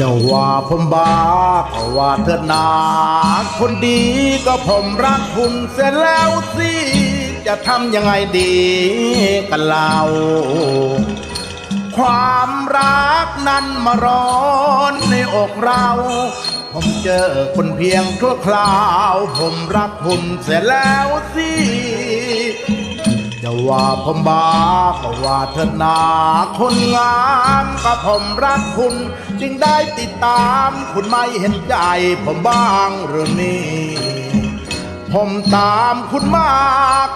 จ้าว่าผมบ้าก็ว่าเธอนาคนดีก็ผมรักคุณเสร็จแล้วสิ จะทำยังไงดีกันเล่าความรักนั้นมาร้อนในอกเรา ผมเจอคนเพียงชั่วคราว ผมรักคุณเสร็จแล้วสิ จะว่าผมบ้าก็ว่าเธอนาคนงามก็ผมรักคุณ จึงได้ติดตามคุณไม่เห็นใจผมบ้างหรือนี่ผมตามคุณมา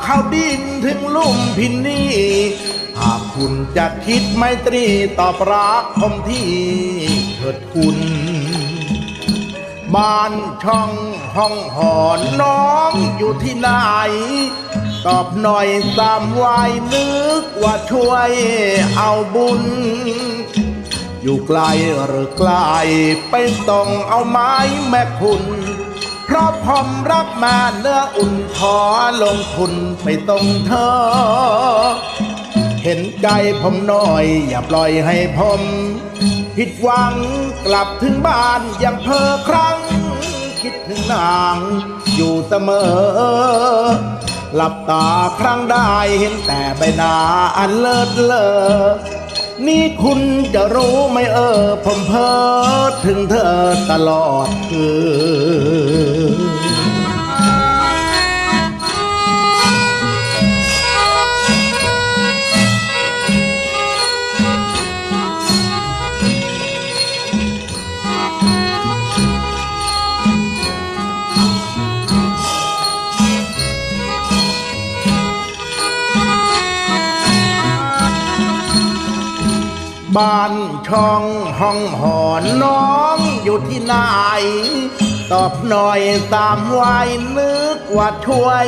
เข้าดินถึงลุ่มพินนี่หากคุณจะคิดไม่ตรีตอบรักผมที่เถิดคุณ บ้านช่องห้องหอนน้องอยู่ที่ไหน ตอบหน่อยสามวัยนึกว่าช่วยเอาบุญ อยู่ไกลหรือไกลไปต้องเอาไม้แม่คุณ เพราะผมรับมาเนื้ออุ่นขอลงทุนไปตรงเธอ เห็นใจผมหน่อยอย่าปล่อยให้ผม ผิดหวังกลับถึงบ้านอย่างเพอครั้ง คิดถึงนางอยู่เสมอ หลับตาครั้งได้เห็นแต่ใบหน้าอันเลิศเลอ นี่คุณจะรู้ไหมเออ ผมเพ้อถึงเธอตลอดคืน บ้านช่องห้องหอนน้องอยู่ที่ไหน ตอบหน่อยตามวัยนึกว่าช่วย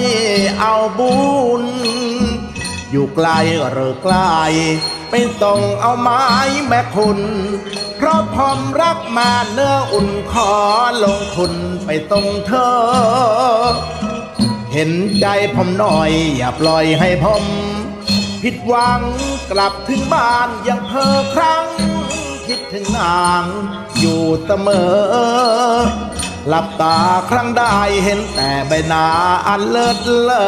เอาบุญ อยู่ไกลหรือไกลไปต้องเอาไม้แม่คุณ เพราะผมรักมาเนื้ออุ่นขอลงทุนไปตรงเธอ เห็นใจผมหน่อยอย่าปล่อยให้ผม ผิดหวังกลับถึงบ้านยังเพอครั้ง คิดถึงนางอยู่เสมอ หลับตาครั้งได้เห็นแต่ใบหน้าอันเลิศเลอ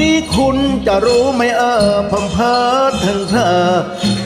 นี่คุณจะรู้ไหมเออผมเพ้อถึงเธอตลอ